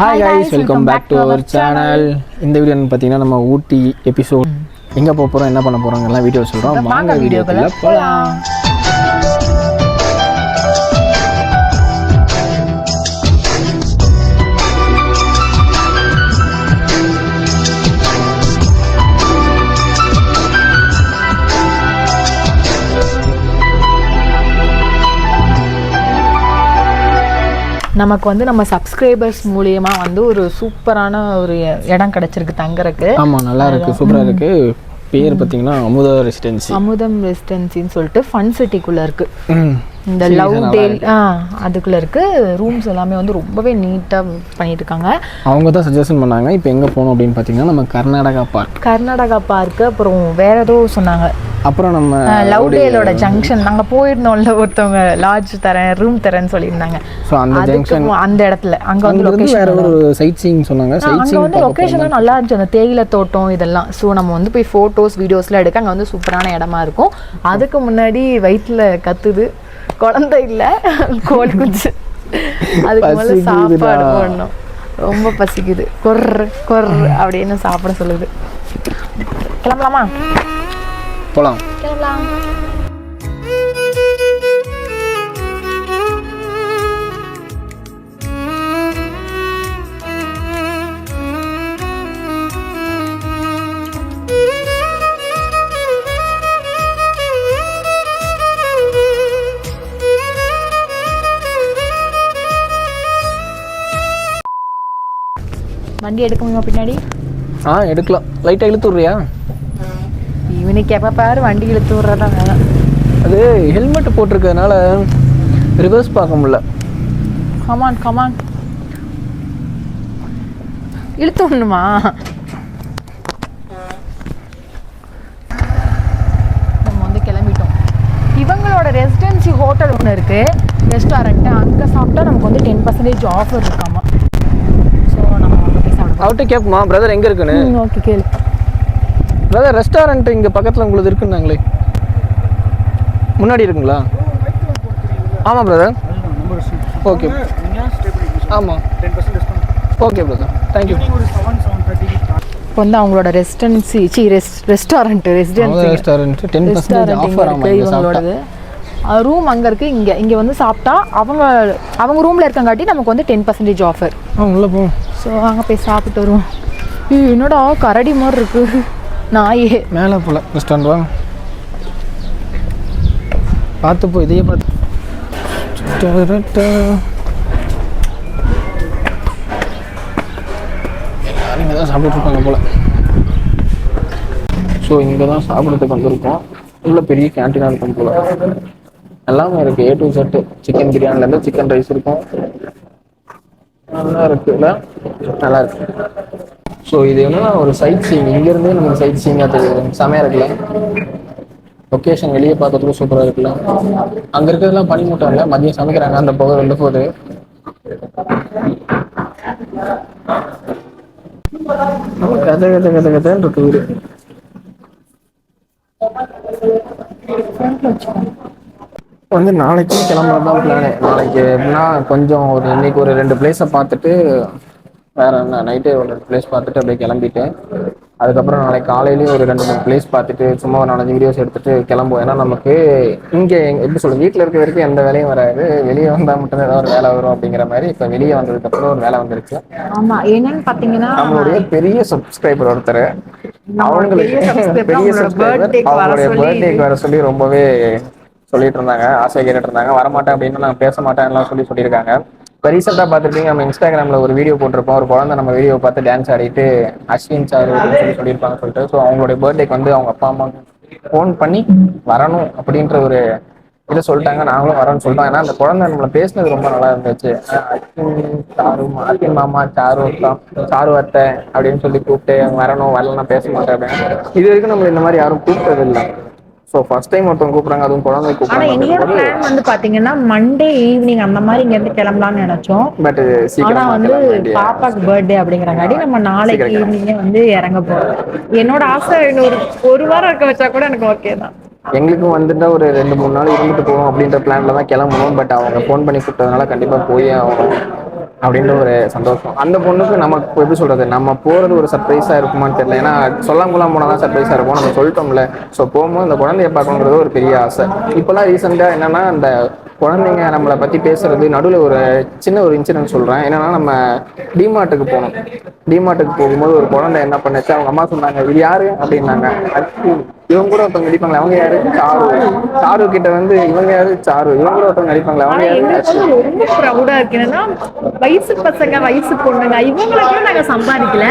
Hi guys welcome back to our channel இந்த video பார்த்தீங்கன்னா நம்ம ஊட்டி எபிசோட் எங்கே போக போகிறோம் என்ன பண்ண போகிறோம் எல்லாம் வீடியோ சொல்கிறோம் வாங்க வீடியோக்குள்ள போகலாம் நமக்கு வந்து நம்ம சப்ஸ்கிரைபர்ஸ் மூலியமா வந்து ஒரு சூப்பரான ஒரு இடம் கிடைச்சிருக்கு தங்கறதுக்கு ஆமாம் நல்லா இருக்கு சூப்பராக இருக்கு. பேர் பார்த்தீங்கன்னா அமுதா ரெசிடென்சி அமுதம் ரெசிடென்சின்னு சொல்லிட்டு ஃபன் சிட்டிக்குள்ள இருக்கு. இந்த லவ் டேல் ஆ அதுக்குள்ள இருக்கு. ரூம்ஸ் எல்லாமே வந்து ரொம்பவே நீட்டா பண்ணிட்டு இருக்காங்க அவங்க தான் சஜஷன் பண்ணாங்க. இப்போ எங்கே போகணும் அப்படின்னு பார்த்தீங்கன்னா நம்ம கர்நாடகா பார்க் கர்நாடகா பார்க்கு அப்புறம் வேற ஏதோ சொன்னாங்க. அப்புறம் நம்ம லவ் டேலோட ஜங்ஷன் நாங்க போயிருந்தோம்ல ஒருத்தவங்க லாட்ஜ் தரேன் ரூம் தரேன்னு சொல்லியிருந்தாங்க. ஸோ அந்த ஜங்ஷன் அந்த இடத்துல. அங்க வந்து லொகேஷன் வேற ஒரு சைட் சீயிங் சொன்னாங்க. சைட் அங்க வந்து லொகேஷன்லாம் நல்லா இருந்துச்சு. அந்த தேயிலை தோட்டம் இதெல்லாம். ஸோ நம்ம வந்து போய் ஃபோட்டோஸ் வீடியோஸ்லாம் எடுக்க அங்கே வந்து சூப்பரான இடமா இருக்கும். அதுக்கு முன்னாடி வயிற்றுல கத்துது. குழந்தை இல்ல. கோழி குஞ்சு. அதுக்கு முதல்ல. சாப்பாடு போடணும். ரொம்ப பசிக்குது. கொர்ரு கொர்ரு அப்படின்னு சாப்பிட சொல்லுது. கிளம்பலாமா? போகலாம் கிளம்பலாம். வண்டி எடுக்க முடியுமா பின்னாடி? ஆ எடுக்கலாம். லைட்டாக இழுத்து விட்றியா இவனுக்கு எப்போ பாரு வண்டி இழுத்து விட்றதா வேலை. அது ஹெல்மெட் போட்டிருக்கிறதுனால ரிவர்ஸ் பார்க்க முடியல. கமான் கமான் இழுத்து விடணுமா? நம்ம வந்து கிளம்பிட்டோம். இவங்களோட ரெசிடென்சி ஹோட்டல் ஒன்று இருக்கு. ரெஸ்டாரண்ட்டு அங்கே சாப்பிட்டா நமக்கு வந்து டென் பர்சன்டேஜ் ஆஃபர் இருக்காமா ஸோ நம்ம அங்கே போய் சாப்பிடுவோம் அவர்கிட்ட கேட்போமா? பிரதர் எங்கே இருக்குன்னு? ஓகே கேளு. பிரதர் ரெஸ்டாரண்ட் இங்கே பக்கத்தில் உங்களுக்கு இருக்குன்னாங்களே. முன்னாடி இருக்குங்களா? ஆமாம் பிரதர் ஓகே ஆமாம் ஓகே பிரதர் தேங்க்யூ இப்போ வந்து அவங்களோட ரெசிடென்சி சி ரெஸ் restaurant residency restaurant ten percentage restaurant offer ஆமாம் இவங்களோடது ரூம் அங்கே இருக்கு இங்கே இங்கே வந்து சாப்பிட்டா அவங்க அவங்க ரூமில் இருக்கங்காட்டி நமக்கு வந்து டென் பர்சன்டேஜ் ஆஃபர் உள்ளே போவோம் ஸோ அங்கே போய் சாப்பிட்டு வருவோம். என்னடா கரடி மாதிரி இருக்கு. நாயே. மேலே போகல ரெஸ்டாரண்ட் வாங்க பார்த்து போ இதையே பார்த்து. எல்லாரும் இங்கே தான் சாப்பிட்டுட்டு போல். ஸோ இங்கே தான் சாப்பிட்றதுக்கு வந்திருக்கோம். உள்ள பெரிய கேன்டீனாக இருக்கும் போல். எல்லாமே இருக்குது ஏ டு செட்டு சிக்கன் பிரியாணிலேருந்து சிக்கன் ரைஸ் இருக்கும். நல்லா இருக்குல்ல நல்லா இருக்கு ஸோ இது என்னன்னா ஒரு சைட் சீங் இங்கேருந்தே நமக்கு சைட் சீங்காக தெரியுது. செமையாக இருக்குல்ல? லொக்கேஷன் வெளியே பார்க்கறதுக்கு சூப்பராக இருக்குல்ல? அங்கே இருக்கிறதுலாம் பனி மூட்டம் இல்லை? மதியம் சமைக்கிறாங்க. அந்த புகை வெளில போகுது. நம்ம கதை கதை கதை கதைன்னு இருக்கு வீடு வந்து நாளைக்கு கிளம்புறது தான் பிளானு நாளைக்கு எப்படின்னா கொஞ்சம் ஒரு இன்னைக்கு ஒரு ரெண்டு பிளேஸை பார்த்துட்டு வேற என்ன நைட்டு ஒரு ரெண்டு பிளேஸ் பார்த்துட்டு அப்படியே கிளம்பிட்டு அதுக்கப்புறம் நாளைக்கு காலையிலேயும் ஒரு ரெண்டு மூணு பிளேஸ் பார்த்துட்டு சும்மா ஒரு நாலஞ்சு வீடியோஸ் எடுத்துட்டு கிளம்புவோம். ஏன்னா நமக்கு இங்கே எப்படி சொல்றது வீட்டில் இருக்க வரைக்கும் எந்த வேலையும் வராது. வெளியே வந்தால் மட்டும்தான் ஏதாவது ஒரு வேலை வரும் அப்படிங்கிற மாதிரி இப்போ வெளியே வந்ததுக்கப்புறம் ஒரு வேலை வந்துருச்சு. ஆமாம் என்னன்னு பார்த்தீங்கன்னா நம்மளுடைய பெரிய சப்ஸ்கிரைபர் ஒருத்தர். அவங்களுக்கு பெரிய சப்ஸ்கிரைபர் அவங்களுடைய பர்த்டேக்கு வர சொல்லி ரொம்பவே சொல்லிட்டு இருந்தாங்க ஆசை கேட்டுட்டு இருந்தாங்க வரமாட்டேன் அப்படின்னு நான் பேச மாட்டேன்லாம் சொல்லி சொல்லியிருக்காங்க. இப்போ ரீசெண்டாக பார்த்துருப்பீங்க நம்ம இன்ஸ்டாகிராமில் ஒரு வீடியோ போட்டிருப்போம். ஒரு குழந்தை நம்ம வீடியோ பார்த்து டான்ஸ் ஆடிட்டு அஸ்வின் சார் அப்படின்னு சொல்லி சொல்லியிருப்பாங்க சொல்லிட்டு. ஸோ அவங்களுடைய பர்த்டேக்கு வந்து அவங்க அப்பா அம்மா ஃபோன் பண்ணி வரணும் அப்படின்ற ஒரு இதை சொல்லிட்டாங்க. நாங்களும் வரோம்னு சொல்லிட்டோம். ஏன்னா அந்த குழந்தை நம்மளை பேசினது ரொம்ப நல்லா இருந்துச்சு. அஸ்வின் சாரு அஸ்வின் மாமா சாரு அக்கா சாரு அத்தை அப்படின்னு சொல்லி கூப்பிட்டு வரணும் வரலன்னா பேச மாட்டேன் அப்படின்னு. இது வரைக்கும் நம்மளை இந்த மாதிரி யாரும் கூப்பிட்டது இல்லை ஸோ ஃபர்ஸ்ட் டைம் ஒருத்தவங்க கூப்பிடுறாங்க அதுவும் குழந்தை ஆனா கூப்பிடுறாங்க எங்களோட பிளான் வந்து பாத்தீங்கன்னா மண்டே ஈவினிங் அந்த மாதிரி இங்க இருந்து கிளம்பலாம்னு நினைச்சோம். பட் ஆனா சீக்கிரமா வந்து பாப்பாக்கு பர்த்டே அப்படிங்கிறங்காட்டி நம்ம நாளைக்கு ஈவினிங்கே வந்து இறங்க போறோம். என்னோட ஆசை இன்னொரு ஒரு வாரம் இருக்க வச்சா கூட எனக்கு ஓகே தான். எங்களுக்கும் வந்துட்டா ஒரு ரெண்டு மூணு நாள் இருந்துட்டு போவோம் அப்படின்ற பிளான்ல தான் கிளம்பணும். பட் அவங்க ஃபோன் பண்ணி கூப்பிட்டதுனால கண்டிப்பா போயே ஆகணும். அப்படின்ற ஒரு சந்தோஷம். அந்த பொண்ணுக்கு நமக்கு எப்படி சொல்றது? நம்ம போறது ஒரு சர்ப்ரைஸா இருக்குமான்னு தெரியல. ஏன்னா சொல்லாம குலாம் போனா தான் சர்ப்ரைஸா இருக்கும். நம்ம சொல்லிட்டோம்ல. ஸோ போகும்போது அந்த குழந்தைய பார்க்கணுங்கிறது ஒரு பெரிய ஆசை. இப்போலாம் ரீசெண்டா என்னன்னா அந்த குழந்தைங்க நம்மளை பத்தி பேசுறது நடுவில் ஒரு சின்ன ஒரு இன்சிடென்ட் சொல்றேன். என்னன்னா நம்ம டிமார்ட்டுக்கு போனோம். டிமார்ட்டுக்கு போகும்போது ஒரு குழந்தை என்ன பண்ணுச்சு? அவங்க அம்மா சொன்னாங்க இது யாரு? அப்படின்னாங்க. இவங்க கூட ஒருத்தவங்க நடிப்பாங்களே அவங்க யாரு? சாரு. சாரு கிட்ட வந்து இவங்க யாரு? சாரு. இவங்க கூட ஒருத்தவங்க நடிப்பாங்களே அவங்க யாரு? ரொம்ப ப்ரௌடா இருக்கு. என்னன்னா வயசு பசங்க வயசு பொண்ணுங்க இவங்களை கூட நாங்க சம்பாதிக்கல.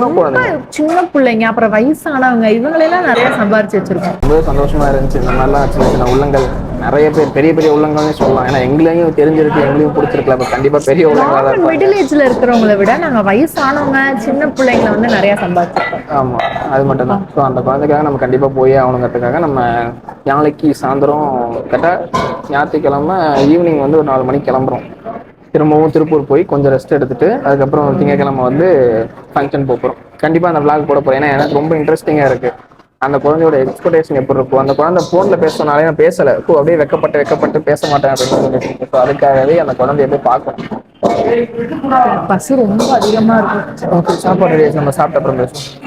ரொம்ப. சின்ன பிள்ளைங்க அப்புறம் வயசானவங்க இவங்களெல்லாம் நிறைய சம்பாரிச்சு வச்சிருக்கோம். ரொம்ப சந்தோஷமா இருந்துச்சு. இந்த மாதிரிலாம் சின்ன சின்ன உள்ளங்கள். நிறைய பேர் பெரிய பெரிய உள்ளங்கள்னு சொல்லலாம். ஏன்னா எங்களையும் தெரிஞ்சிருக்கு எங்களையும் பிடிச்சிருக்கல. அப்ப கண்டிப்பா பெரிய உள்ளங்களா மிடில் ஏஜ்ல இருக்கிறவங்கள விட நாங்க வயசானவங்க சின்ன பிள்ளைங்களை வந்து நிறைய சம்பாதிச்சிருக்கோம். ஆமா அது மட்டும் தான் ஸோ அந்த குழந்தைக்காக நம்ம கண்டிப்பா போயே ஆகணுங்கிறதுக்காக நம்ம நாளைக்கு சாயந்தரம் கரெக்டாக ஞாயிற்றுக்கிழமை ஈவினிங் வந்து ஒரு நாலு மணிக்கு கிளம்புறோம். திரும்பவும் திருப்பூர் போய் கொஞ்சம் ரெஸ்ட் எடுத்துட்டு அதுக்கப்புறம் திங்கட்கிழமை வந்து ஃபங்க்ஷன் போகிறோம் கண்டிப்பா அந்த vlog போட போறேன். ஏன்னா எனக்கு ரொம்ப இன்ட்ரெஸ்டிங்கா இருக்கு. அந்த குழந்தையோட எக்ஸ்பெக்டேஷன் எப்படி இருக்கும்? அந்த குழந்தை ஃபோனில் பேசினாலே நான் பேசலை. ஓ அப்படியே வெக்கப்பட்டு வெக்கப்பட்டு பேச மாட்டேன் அப்படின்னு சொல்லிட்டு ஸோ அதுக்காகவே அந்த குழந்தைய போய் பார்க்கணும். பசி ரொம்ப அதிகமா இருக்கும் ஓகே சாப்பாடு ஆயிடுச்சு. நம்ம சாப்பிட்ட அப்புறம் பேசுவோம்.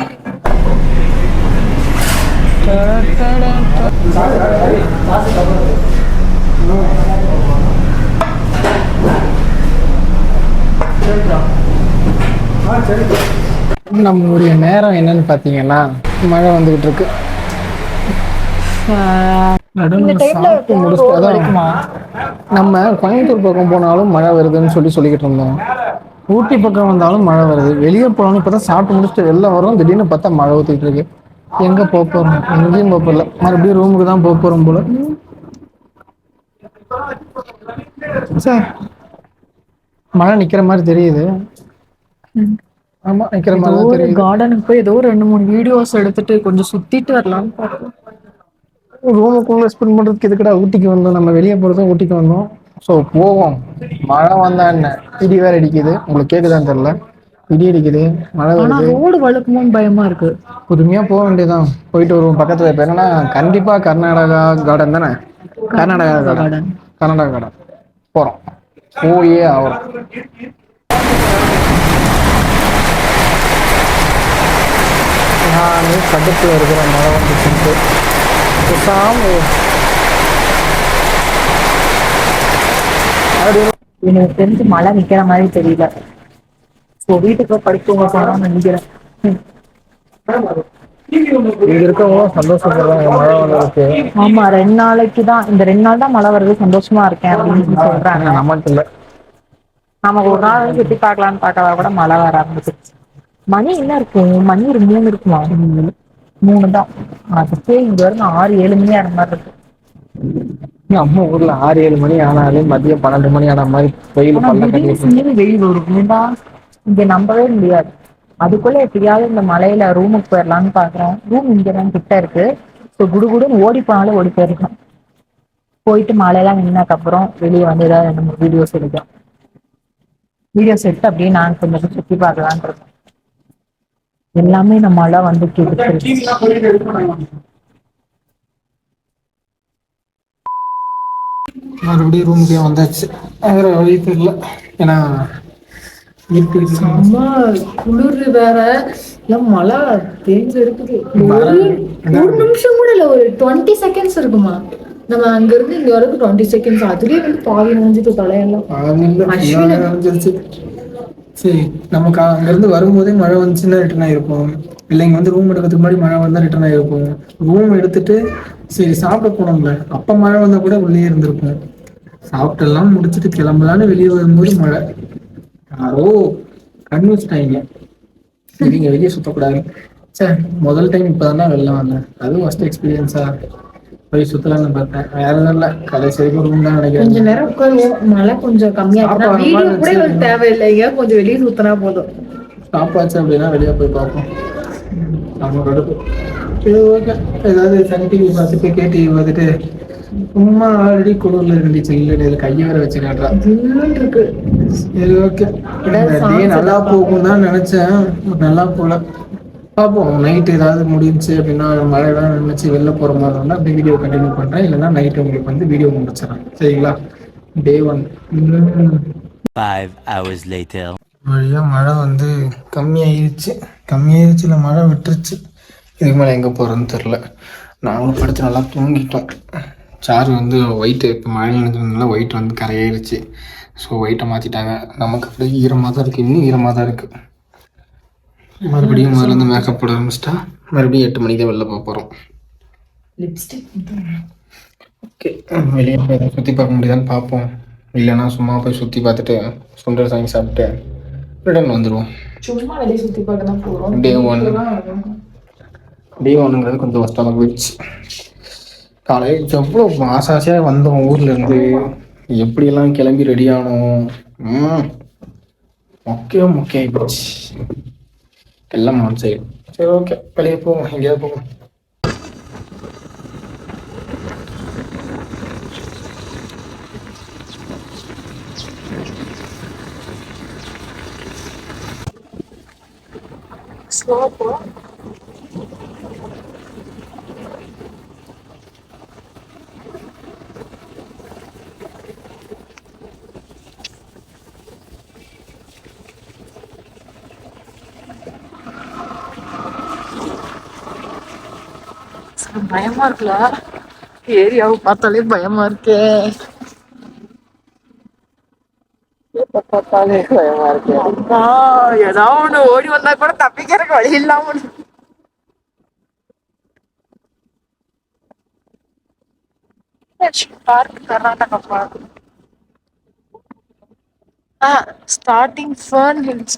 நம்மளுடைய நேரம் என்னன்னு பார்த்தீங்கன்னா மழை வந்துகிட்டு இருக்கு நம்ம கோயம்புத்தூர் பக்கம் போனாலும் மழை வருதுன்னு சொல்லி சொல்லிக்கிட்டு இருந்தோம். ஊட்டி பக்கம் வந்தாலும் மழை வருது. வெளியே போனாலும் இப்பதான் சாப்பிட்டு முடிச்சுட்டு வெளில வரோம் திடீர்னு பார்த்தா மழை ஊத்திட்டு இருக்கு. எங்க போக போறோம்? எங்கேயும் போக போகல மறுபடியும் ரூமுக்கு தான் போக போறோம் போல. சார் மழை நிக்கிற மாதிரி தெரியுது. ஆமா நிக்கிற மாதிரி ஒரு கார்டனுக்கு போய் ஏதோ ரெண்டு மூணு வீடியோஸ் எடுத்துட்டு கொஞ்சம் சுத்திட்டு வரலாம்னு பார்த்தோம் ரூமுக்குள்ள ஸ்பெண்ட் பண்றதுக்கு எதுக்குடா ஊட்டிக்கு வந்தோம்? நம்ம வெளியே போறதும் ஊட்டிக்கு வந்தோம். ஸோ போவோம். மழை வந்தா என்ன? இடி வேற அடிக்குது. உங்களுக்கு கேக்குதான்னு தெரியல. இடி அடிக்குது. மழை ஆனா ரோடு வழுக்குமோன்னு பயமா இருக்கு. புதுமையா போக வேண்டியதான் போயிட்டு வருவோம் பக்கத்துல. இப்ப என்னன்னா கண்டிப்பா கர்நாடகா கார்டன் தானே? கர்நாடகா கார்டன் கர்நாடகா கார்டன் போறோம். போயே ஆகிறோம் நான் கடுப்புல இருக்கிற மழை வந்துட்டு பேசாம எனக்கு தெரிஞ்சு மழை நிக்கிற மாதிரி தெரியல. ஸோ வீட்டுக்கு படுத்துவங்க போனோம்னு நினைக்கிறேன். ம். இங்க இருக்கவங்க சந்தோஷப்படுறாங்க மழை வந்ததுக்கு ஆமா ரெண்டு நாளைக்கு தான். இந்த ரெண்டு நாள் தான் மழை வருது சந்தோஷமா இருக்கேன் அப்படின்னு சொல்றாங்க. நமக்கு இல்ல. நாம ஒரு நாள் சுத்தி பார்க்கலாம்னு பார்க்கறதா கூட மழை வர ஆரம்பிச்சிருச்சு. மணி என்ன இருக்கும்? மணி ஒரு மூணு இருக்குமா? மூணு தான். அதுக்கே இங்க வரைக்கும் ஆறு ஏழு மணி ஆற மாதிரி இருக்கு. நம்ம ஊர்ல ஆறு ஏழு மணி ஆனாலும் மதியம் பன்னெண்டு மணி ஆன மாதிரி வெயில் ஆனா வெயில் வரும் ஏன்டா இங்க நம்பவே முடியாது. அதுக்குள்ள எப்படியாவது இந்த மலையில ரூமுக்கு போயிடலாம்னு பாக்குறோம். ரூம் இங்க தான் கிட்ட இருக்கு. ஸோ குடுகுடுன்னு ஓடி போனாலும் ஓடி போயிருக்கோம் போயிட்டு மழையெல்லாம் நின்னதுக்கு அப்புறம் வெளியே வந்து ஏதாவது மூணு வீடியோஸ் எடுக்கிறோம் வீடியோஸ் எடுத்து அப்படியே நான் கொஞ்சம் சுத்தி பார்க்கலான்னு இருக்கோம். எல்லாமே மழை வந்து கெடுத்துருச்சு மறுபடியும் ரூமுக்கே வந்தாச்சு. வேற வழி தெரியல. ஏன்னா செம்ம குளிர் வேற. எல்லாம் மழை தேஞ்சு இருக்குது? ஒரு நிமிஷம் கூட இல்ல ஒரு டுவெண்ட்டி செகண்ட்ஸ் இருக்குமா? நம்ம அங்க இருந்து இங்க வரைக்கும் டுவெண்ட்டி செகண்ட்ஸ் அதுலயே வந்து பாதி நனைஞ்சிட்டு தலையெல்லாம். சரி நமக்கு அங்கேருந்து வரும்போதே மழை வந்துச்சுன்னா ரிட்டர்ன் ஆகிருப்போம் இல்லை இங்கே வந்து ரூம் எடுக்கிறதுக்கு முன்னாடி மழை வந்தா ரிட்டர்ன் ஆகிருப்போம் ரூம் எடுத்துட்டு சரி சாப்பிட போனோம்ல. அப்ப மழை வந்தா கூட உள்ளே இருந்திருப்போம். சாப்பிட்டெல்லாம் முடிச்சுட்டு கிளம்பலான்னு வெளியே வரும்போது மழை. யாரோ கண் வச்சுட்டாங்க. சரிங்க வெளியே சுத்தக்கூடாது சார் முதல் டைம் இப்போதான் வெளில வந்தேன். அதுவும் ஃபஸ்ட் எக்ஸ்பீரியன்ஸா போய் சுத்தலாம்னு பார்த்தேன். வேற எதுவும் இல்லை. கடைசி வரைக்கும் தான் நினைக்கிறேன். கொஞ்ச நேரம் உட்காருவோம் மழை கொஞ்சம் கம்மியா வீடியோ கூட தேவையில்லைங்க கொஞ்சம் வெளியே சுத்தினா போதும்? ஸ்டாப் ஆச்சு அப்படின்னா வெளியே போய் பார்ப்போம். நம்ம அடுப்பு சரி ஓகே ஏதாவது சன் டிவி பார்த்துட்டு கே டிவி பார்த்துட்டு சும்மா ஆல்ரெடி குளிர்ல இருந்துச்சு. இல்லை இதில் கையை வேற வச்சு காட்டுறான் ஜில்லுன்னு இருக்கு. சரி ஓகே நல்லா போகும் தான் நினைச்சேன். நல்லா போகல. பார்ப்போம் நைட் ஏதாவது முடிஞ்சுச்சு அப்படின்னா மழை தான் நினைச்சு வெளில போகிற மாதிரி இருந்தால் அப்படியே வீடியோ கண்டினியூ பண்ணுறேன் இல்லைன்னா நைட் உங்களுக்கு வந்து வீடியோ முடிச்சிடறேன். சரிங்களா? Day one Five hours later. வழியாக மழை வந்து கம்மியாயிருச்சு. கம்மியாயிருச்சு இல்லை மழை விட்டுருச்சு. இதுக்கு மேலே எங்கே போகிறதுன்னு தெரில நாங்களும் படுத்து நல்லா தூங்கிட்டோம். சார் வந்து ஒயிட்டு இப்போ மழை நினைஞ்சதுனால ஒயிட் வந்து கரையாயிருச்சு. ஸோ ஒயிட்டை மாற்றிட்டாங்க நமக்கு அப்படியே ஈரமாக தான் இருக்குது இன்னும் ஈரமாக தான் இருக்குது மறுபடியும் முதல்ல இருந்து மேக்கப் போட ஆரம்பிச்சிட்டா மறுபடியும் எட்டு மணிக்கு தான் வெளில போக போகிறோம் லிப்ஸ்டிக் ஓகே. வெளியே போய் சுற்றி பார்க்க முடியுதான்னு பார்ப்போம். இல்லைன்னா சும்மா போய் சுற்றி பார்த்துட்டு சுண்டல் சாங்கி சாப்பிட்டு ரிட்டர்ன் வந்துடுவோம். சும்மா வெளியே சுத்தி பார்க்க தான் போறோம். டே ஒன் டே ஒன்னுங்கிறது கொஞ்சம் கஷ்டமாக போயிடுச்சு. காலையில் எவ்வளோ ஆசை ஆசையாக வந்தோம் ஊர்ல இருந்து. எப்படியெல்லாம் கிளம்பி ரெடி ஆனோம். முக்கியம் முக்கியம் ஆகிப்போச்சு எல்லாம் ஒன் சைடு சரி ஓகே வெளியே போவோம். எங்கேயாவது போவோம். பயமா இருக்குல்ல ஏரியாவை பார்த்தாலே பயமா இருக்கே. பார்த்தாலே பயமா இருக்கு. அம்மா ஏதாவது ஒண்ணு ஓடி வந்தா கூட தப்பிக்கிறதுக்கு வழி இல்லாம இருக்கு. Park Karnataka park ah starting fern hills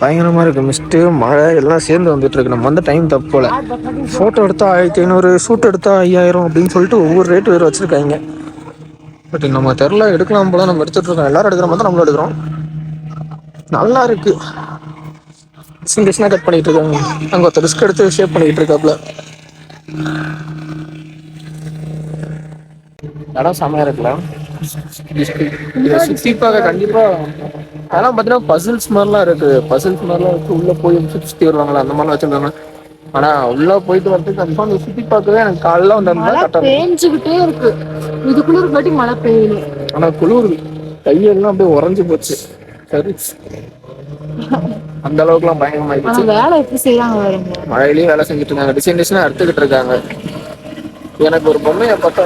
பயங்கரமாக இருக்குது மிஸ்ட்டு மழை எல்லாம் சேர்ந்து வந்துட்டுருக்கு நம்ம வந்து டைம் தப்பு ஃபோட்டோ எடுத்தால் ஆயிரத்தி ஐநூறு ஷூட் எடுத்தால் ஐயாயிரம் அப்படின்னு சொல்லிட்டு ஒவ்வொரு ரேட் வேறு வச்சுருக்காங்க. பட் நம்ம தெரில எடுக்கலாம் போல நம்ம எடுத்துட்டு இருக்கோம். எடுக்கிற மாதிரி தான் நம்மளும் எடுக்கிறோம். நல்லா இருக்கு. சிங்கிள்ஸ்னா கட் பண்ணிகிட்டு இருக்காங்க அங்கே ஒருத்தர் ரிஸ்க் எடுத்து ஷேப் பண்ணிக்கிட்டு இருக்காப்ல. இடம் செம்மையாக இருக்கலாம் இதை பார்க்க கண்டிப்பா அதெல்லாம் பார்த்தீங்கன்னா பசில்ஸ் மாதிரிலாம் இருக்கு. பசில்ஸ் மாதிரிலாம் இருக்கு. உள்ள போய் சுத்தி வருவாங்களா அந்த மாதிரிலாம் வச்சிருக்காங்க ஆனா உள்ள போயிட்டு வந்து கன்ஃபார்ம் சுத்தி பார்க்கவே எனக்கு காலைல வந்து கரெக்டாக பேஞ்சுக்கிட்டே இருக்கு. இதுக்குள்ள இருக்காட்டி மழை பெய்யணும் ஆனா குளிர் கையெல்லாம் அப்படியே உறைஞ்சு போச்சு. சரி. அந்த அளவுக்குலாம் பயங்கரமா ஆனா ஆயிடுச்சு வேலை எப்படி செய்யறாங்க பாருங்க. மழையிலயும் வேலை செஞ்சுட்டு இருக்காங்க. டிசைன் டிசைனா அறுத்துக்கிட்டு இருக்காங்க. எனக்கு ஒரு பொம்மையை பார்த்தா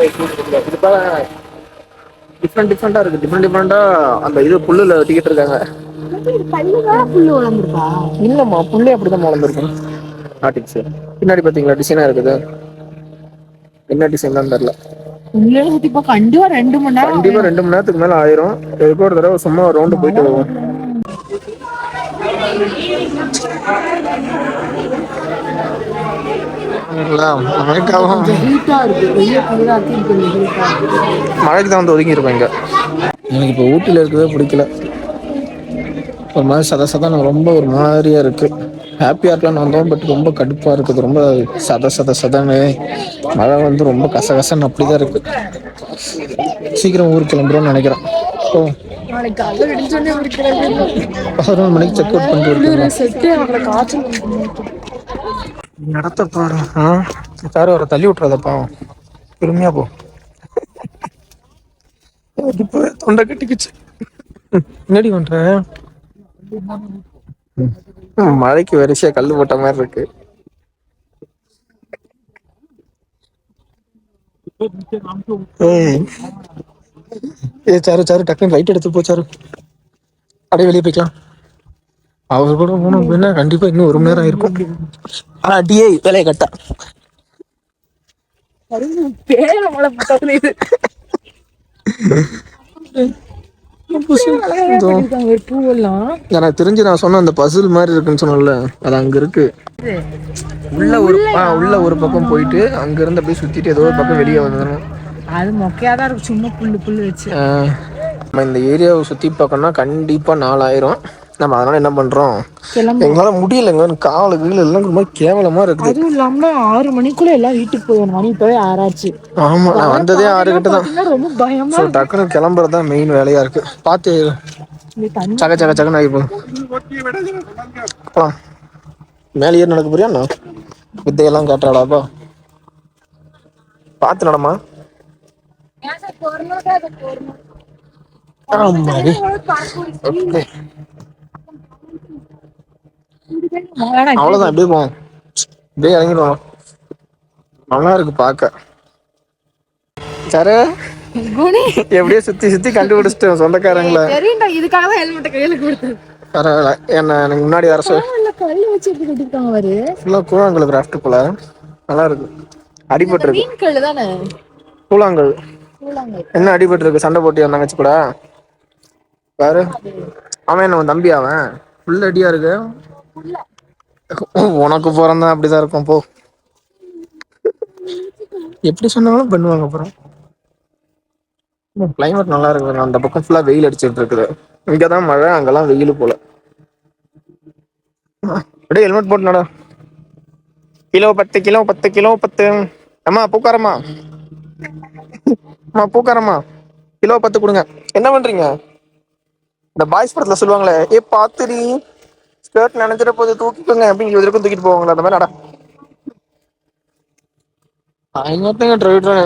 இதுக்காக டிஃப்ரெண்ட் டிஃப்ரெண்டா இருக்கு. டிஃப்ரெண்ட் டிஃப்ரெண்டா அந்த இது புல்லுல வெட்டிக்கிட்டு இருக்காங்க. இல்லம்மா புள்ளே அப்படிதான் வளர்ந்துருக்கும். ஆர்டிக்ஸ் பின்னாடி பாத்தீங்களா டிசைனா இருக்குது. என்ன டிசைன் தான் தெரியல. கண்டிப்பா ரெண்டு மணி நேரம் கண்டிப்பா ரெண்டு மணி நேரத்துக்கு மேல ஆயிரும். எதுக்கு ஒரு தடவை சும்மா ரவுண்டு போயிட்டு வருவோம் மழைக்காகவும் ஹீட்டா இருக்கு வெளியே குளிரா இருக்கு இது கொஞ்சம் ஹீட்டா இருக்கு. மழைக்கு தான் வந்து ஒதுங்கி இருப்பேன் இங்க. எனக்கு இப்போ ஊட்டியில் இருக்கவே பிடிக்கல. ஒரு மாதிரி சத சதன்னு ரொம்ப ஒரு மாதிரியா இருக்கு. ஹாப்பியாக இருக்கலாம்னு வந்தோம் பட் ரொம்ப கடுப்பா இருக்குது. ரொம்ப சத சத சதன்னு. மழை வந்து ரொம்ப கசகசன்னு அப்படிதான் இருக்கு. சீக்கிரம் ஊருக்கு கிளம்புறோம்னு நினைக்கிறேன். ஓ. பதினொரு மணிக்கு செக் அவுட் பண்ணிட்டு இருக்கோம் செட்டு அவங்கள காய்ச்சல் வந்துடும். நடத்த பாரு ஆ? சார் அவரை தள்ளி விட்டுறத பாவம். போ. இப்போ தொண்டை கட்டிக்கிச்சு. என்னடி பண்ற? மழைக்கு வரிசையா கல்லு போட்ட மாதிரி இருக்கு. ஏ சாரு சாரு டக்குன்னு ரைட் எடுத்து போச்சாரு அப்படியே வெளியே போய்க்கலாம். அவர் கூட போனோம் அப்படின்னா கண்டிப்பா இன்னும் ஒரு மணி நேரம் இருக்கும் ஆனா டிஏ வேலையை கட்டா. எனக்கு தெரிஞ்சு நான் சொன்ன அந்த பசில் மாதிரி இருக்குன்னு சொன்னேன்ல அது அங்க இருக்கு. உள்ள ஒரு உள்ள ஒரு பக்கம் போயிட்டு அங்க இருந்து அப்படியே சுத்திட்டு ஏதோ ஒரு பக்கம் வெளியே வந்துடணும். அது மொக்கையா தான் இருக்கு சும்மா புல்லு புல்லு வச்சு. ஆ, நம்ம இந்த ஏரியாவை சுற்றி பார்க்கணும்னா கண்டிப்பாக நாலாயிரம். நம்ம அதனால என்ன கிளம்பு எங்களால் முடியலைங்க காலு கீழு எல்லாம் ரொம்ப கேவலமாக இருக்குது. அதுவும் இல்லாம ஆறு மணிக்குள்ள எல்லாம் வீட்டுக்கு போயிடணும். மணி இப்பவே ஆறாச்சு. ஆமாம் நான் வந்ததே ஆறு கிட்ட தான் ரொம்ப பயமா ஸோ டக்குன்னு கிளம்புறது தான் மெயின் பார்த்து இந்த தண்ணி சக சக சகன்னு ஆகி போகும் போலாம். மேலே ஏறி நடக்க போறியா வித்தையெல்லாம் காட்டுறாடாப்பா பார்த்து நடமா? ஆமாடி. ஓகே அவ்வளோதான் அப்படியே போவோம் அப்படியே இறங்கிடுவோம். நல்லா இருக்கு பார்க்க. சரே குணி. எப்படியோ சுத்தி சுத்தி கண்டுபிடிச்சிட்டோம் சொந்தக்காரங்கள. தெரியும்டா இதுக்காக தான் ஹெல்மெட்டை கையில கொடுத்தது. பரவாயில்ல என்ன எனக்கு முன்னாடி வர சொல். இல்ல கல்லு வச்சு எப்படி கட்டிருக்காங்க அவரு? ஃபுல்லாக கூழாங்கல் கிராஃப்ட் போல. நல்லா இருக்கு. அடிபட்டு இருக்கு. மீன் கல்லு தானே? கூழாங்கல். கூழாங்க என்ன அடிபட்டு இருக்கு? சண்டை போட்டி வந்தாங்கச்சு கூட பாரு. அவன் என்ன தம்பி அவன்? ஃபுல் அடியா இருக்கு. உனக்கு பிறந்தா அப்படிதான் இருக்கும் போ. எப்படி சொன்னாலும் பண்ணுவாங்க அப்புறம். கிளைமேட் நல்லா இருக்கு அந்த பக்கம் ஃபுல்லா வெயில் அடிச்சிட்டு இருக்குது. இங்கதான் மழை அங்கெல்லாம் வெயில் போல. அப்படியே ஹெல்மெட் போட்டு நட கிலோ பத்து கிலோ பத்து கிலோ பத்து. அம்மா பூக்காரம்மா. அம்மா பூக்காரம்மா. கிலோ பத்து கொடுங்க. என்ன பண்றீங்க? இந்த பாய்ஸ் படத்துல சொல்லுவாங்களே ஏ பாத்துடி. ஸ்கர்ட் நினைச்சிட போது தூக்கிக்கோங்க அப்படின்னு எதிர்க்கும் தூக்கிட்டு போவாங்களே அந்த மாதிரி நட இன்னொருத்தங்க டிரைவர்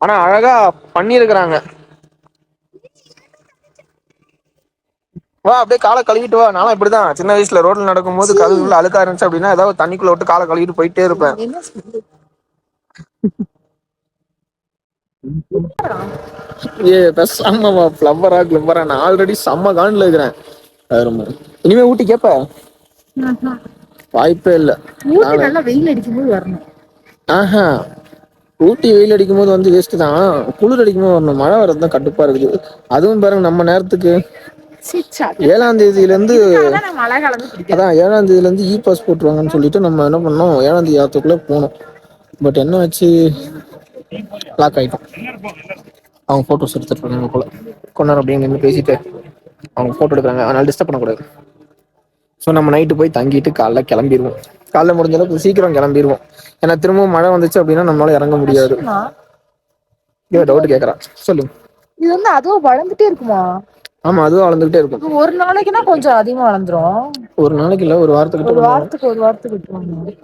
ஆனா அழகா பண்ணியிருக்கிறாங்க. வா அப்படியே காலை கழுவிட்டு வா. நானும் இப்படிதான். சின்ன வயசுல ரோட்ல நடக்கும்போது கழுவுல அழுக்கா இருந்துச்சு அப்படின்னா ஏதாவது தண்ணிக்குள்ள விட்டு காலை கழுவிட்டு போயிட்டே இருப்பேன்? ஏ பேசாம ஃப்ளவரா கிளம்பரா நான் ஆல்ரெடி செம்ம காண்டில் இருக்கிறேன். ரொம்ப இனிமே ஊட்டி கேப்ப? வாய்ப்பே இல்லை. ஊட்டி நல்லா வெயில் அடிக்கும்போது வரணும். ஆஹா. ஊட்டி வெயில் அடிக்கும் போது வந்து வேஸ்ட் தான். குளிர் அடிக்கும் போது வரணும். மழை வர்றது தான் கடுப்பா இருக்குது. அதுவும் பாருங்க நம்ம நேரத்துக்கு. ஏழாம் தேதியில இருந்து அதான் ஏழாம் தேதியில இருந்து இ பாஸ் போட்டுருவாங்கன்னு சொல்லிட்டு நம்ம என்ன பண்ணோம் ஏழாம் தேதி ஆத்துக்குள்ள போனோம் பட் என்ன வச்சு லாக் ஆயிட்டோம். அவங்க போட்டோஸ் எடுத்துட்டு இருக்காங்க போல கொஞ்ச நேரம் அப்படியே நின்று பேசிட்டு அவங்க போட்டோ எடுக்கிறாங்க. அதனால டிஸ்டர்ப் பண்ணக்கூடாது. ஸோ நம்ம நைட்டு போய் தங்கிட்டு காலைல கிளம்பிடுவோம் காலைல முடிஞ்ச அளவுக்கு சீக்கிரம் கிளம்பிடுவோம் ஏன்னா திரும்பவும் மழை வந்துச்சு அப்படின்னா நம்மளால இறங்க முடியாது. டவுட் கேட்குறான் சொல்லு. இது வந்து அதுவும் வளர்ந்துட்டே இருக்குமா? ஆமா அதுவும் வளர்ந்துகிட்டே இருக்கும். ஒரு நாளைக்குன்னா கொஞ்சம் அதிகமா வளர்ந்துரும். ஒரு நாளைக்கு இல்ல ஒரு வாரத்துக்கிட்ட ஒரு வாரத்துக்கு ஒரு வாரத்துக்கு விட்டுருவாங்க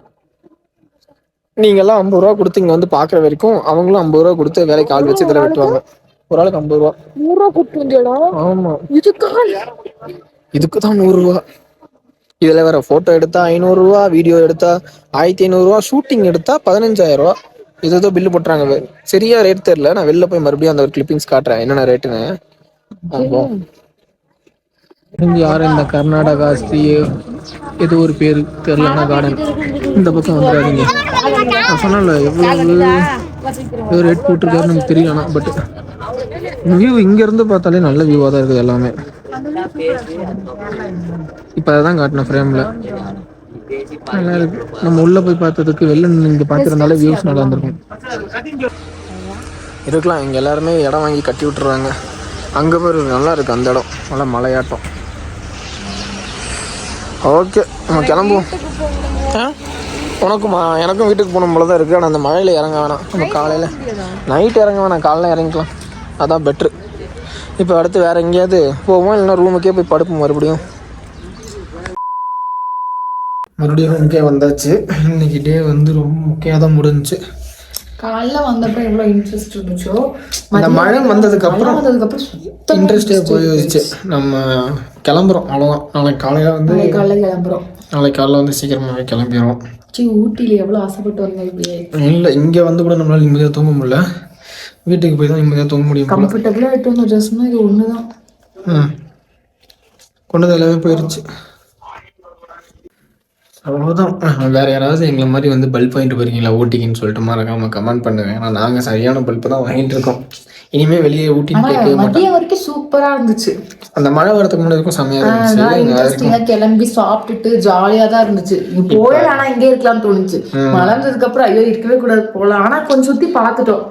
நீங்க எல்லாம் ஐம்பது ரூபா கொடுத்து இங்க வந்து பாக்குற வரைக்கும் அவங்களும் ஐம்பது ரூபா கொடுத்து வேலைக்கு ஆள் வச்சு இதுல வெட்டுவாங்க. ஒரு ஆளுக்கு ஐம்பது ரூபா. நூறு ரூபா கூப்பிட்டு வந்தியடா ஆமா. இதுக்காக இதுக்கு? தான் நூறு ரூபா. இதுல வேற போட்டோ எடுத்தா ஐநூறு ரூபா வீடியோ எடுத்தா ஆயிரத்தி ஐநூறு ரூபா ஷூட்டிங் எடுத்தா பதினஞ்சாயிரம் ரூபா. இது ஏதோ பில்லு போட்டுறாங்க. சரியா ரேட் தெரியல. நான் வெளில போய் மறுபடியும் அந்த கிளிப்பிங்ஸ் காட்டுறேன். என்னென்ன ரேட்டுன்னு யாரும் இந்த கர்நாடகா ஸ்ரீ ஏதோ ஒரு பேர் தெரியலன்னா கார்டன் இந்த பக்கம் வந்துடாதீங்க. நான் சொன்னல எவ்வளவு? ஏதோ ரேட் போட்டிருக்காருன்னு எனக்கு தெரியல ஆனால் பட் வியூ இங்க இருந்து பார்த்தாலே நல்ல வியூவாக தான் இருக்குது எல்லாமே. இப்போ அதான் காட்டினேன் ஃப்ரேமில் நல்லா இருக்கு. நம்ம உள்ள போய் பார்த்ததுக்கு வெளில இங்கே பார்த்துருந்தாலே வியூஸ் நல்லா இருந்திருக்கும். இருக்கலாம். இங்கே எல்லாருமே இடம் வாங்கி கட்டி விட்டுருவாங்க அங்கே போய் நல்லா இருக்கு அந்த இடம். நல்லா மலையாட்டம். ஓகே நம்ம கிளம்புவோம். ஆ? உனக்குமா எனக்கும் வீட்டுக்கு போகணும் போல தான் இருக்குது ஆனால் அந்த மழையில் இறங்க வேணாம். நம்ம காலையில் நைட் இறங்க வேணாம். காலைல இறங்கிக்கலாம். அதான் பெட்ரு இப்போ அடுத்து வேற எங்கேயாவது போவோம்? இல்லைன்னா ரூமுக்கே போய் படுப்போம் மறுபடியும். மறுபடியும் ரூமுக்கே வந்தாச்சு. இன்னைக்கு டே வந்து ரொம்ப முக்கியம் தான் முடிஞ்சுச்சு. காலைல வந்தப்ப எவ்வளவு இன்ட்ரெஸ்ட் இருந்துச்சோ இந்த மழை வந்ததுக்கு அப்புறம் வந்ததுக்கு அப்புறம் இன்ட்ரெஸ்டே போயிடுச்சு. நம்ம கிளம்புறோம் அவ்வளோதான் நாளைக்கு காலையில் வந்து நாளைக்கு காலைல கிளம்புறோம். நாளைக்கு காலைல வந்து சீக்கிரமாகவே கிளம்பிடுவோம் சி ஊட்டியில எவ்வளவு ஆசைப்பட்டு வந்தோம் இப்படியே இல்லை இங்கே வந்து கூட நம்மளால நிம்மதியாக தூங்க முடியல. வீட்டுக்கு போய் தான் நிம்மதியாக தூங்க முடியும் போல. கம்ஃபர்டபுளா எடுத்து வந்த ட்ரெஸ்னா இது ஒண்ணுதான். ம். கொண்டது எல்லாமே போயிடுச்சு அவ்வளோதான் வேற யாராவது எங்களை மாதிரி வந்து பல்ப் வாங்கிட்டு போயிருக்கீங்களா? ஊட்டிக்குன்னு சொல்லிட்டு மறக்காம கமெண்ட் பண்ணுங்க. ஏன்னா நாங்கள் சரியான பல்ப் தான் வாங்கிட்டு இருக்கோம். இனிமே வெளியே ஊட்டின்னு கேட்கவே மதியம் வரைக்கும் சூப்பரா இருந்துச்சு. அந்த மழை வரதுக்கு முன்னாடி இருக்கும் செம்மையா இருந்துச்சு. கிளம்பி சாப்பிட்டுட்டு ஜாலியா தான் இருந்துச்சு. போயே ஆனா இங்கே இருக்கலாம்னு தோணுச்சு. மலர்ந்ததுக்கு அப்புறம் ஐயோ இருக்கவே கூடாது போலாம் ஆனா கொஞ்சம் சுத்தி பார்த்துட்டோம்.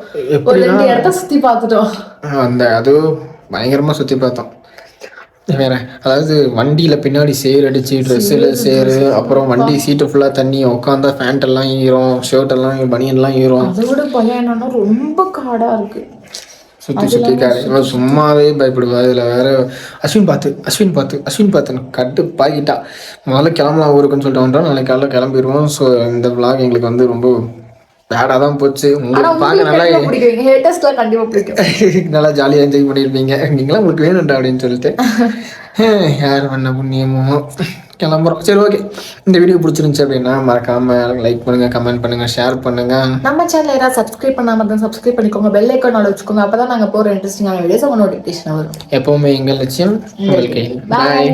ஒரு ரெண்டு இடத்த சுத்தி பார்த்துட்டோம். அந்த அது பயங்கரமாக சுற்றி பார்த்தோம். வேற அதாவது வண்டியில் பின்னாடி சேர் அடிச்சு ட்ரெஸ்ஸில் சேரு அப்புறம் வண்டி சீட்டு ஃபுல்லாக தண்ணி உட்காந்தா பேண்ட் எல்லாம் ஈரும் ஷர்ட் எல்லாம் பனியன்லாம் ஈரும். அதை விட பயம் என்னன்னா ரொம்ப காடா இருக்கு. சுற்றி சுற்றி காலையில் சும்மாவே பயப்படுவா. இதில் வேற அஸ்வின் பார்த்து அஸ்வின் பார்த்து அஸ்வின் பார்த்துன்னு கட்டு பாக்கிட்டா. முதல்ல கிளம்பலாம் ஊருக்குன்னு சொல்லிட்டு வந்தோம் நாளைக்கு காலைல கிளம்பிடுவோம். ஸோ இந்த vlog எங்களுக்கு வந்து ரொம்ப பேடாக தான் போச்சு. உங்களுக்கு பார்க்க நல்லா பிடிக்கும். ஹேட்டர்ஸ்லாம் கண்டிப்பா பிடிக்கும். நல்லா ஜாலியாக என்ஜாய் பண்ணியிருப்பீங்க நீங்களாம் உங்களுக்கு வேணும்டா அப்படின்னு சொல்லிட்டு. யார் பண்ண புண்ணியமோ. கிளம்புறோம். சரி ஓகே இந்த வீடியோ பிடிச்சிருந்துச்சு அப்படின்னா மறக்காமல் லைக் பண்ணுங்கள் கமெண்ட் பண்ணுங்கள் ஷேர் பண்ணுங்கள் நம்ம சேனல் யாராவது சப்ஸ்கிரைப் பண்ணாம தான் சப்ஸ்கிரைப் பண்ணிக்கோங்க. பெல் ஐக்கான் வச்சுக்கோங்க. அப்பதான் நாங்க போற இன்ட்ரெஸ்டிங்கான வீடியோஸ் உங்க நோட்டிஃபிகேஷன் வரும். எப்போவுமே எங்கள் லட்சியம் உங்கள் கையில். பாய்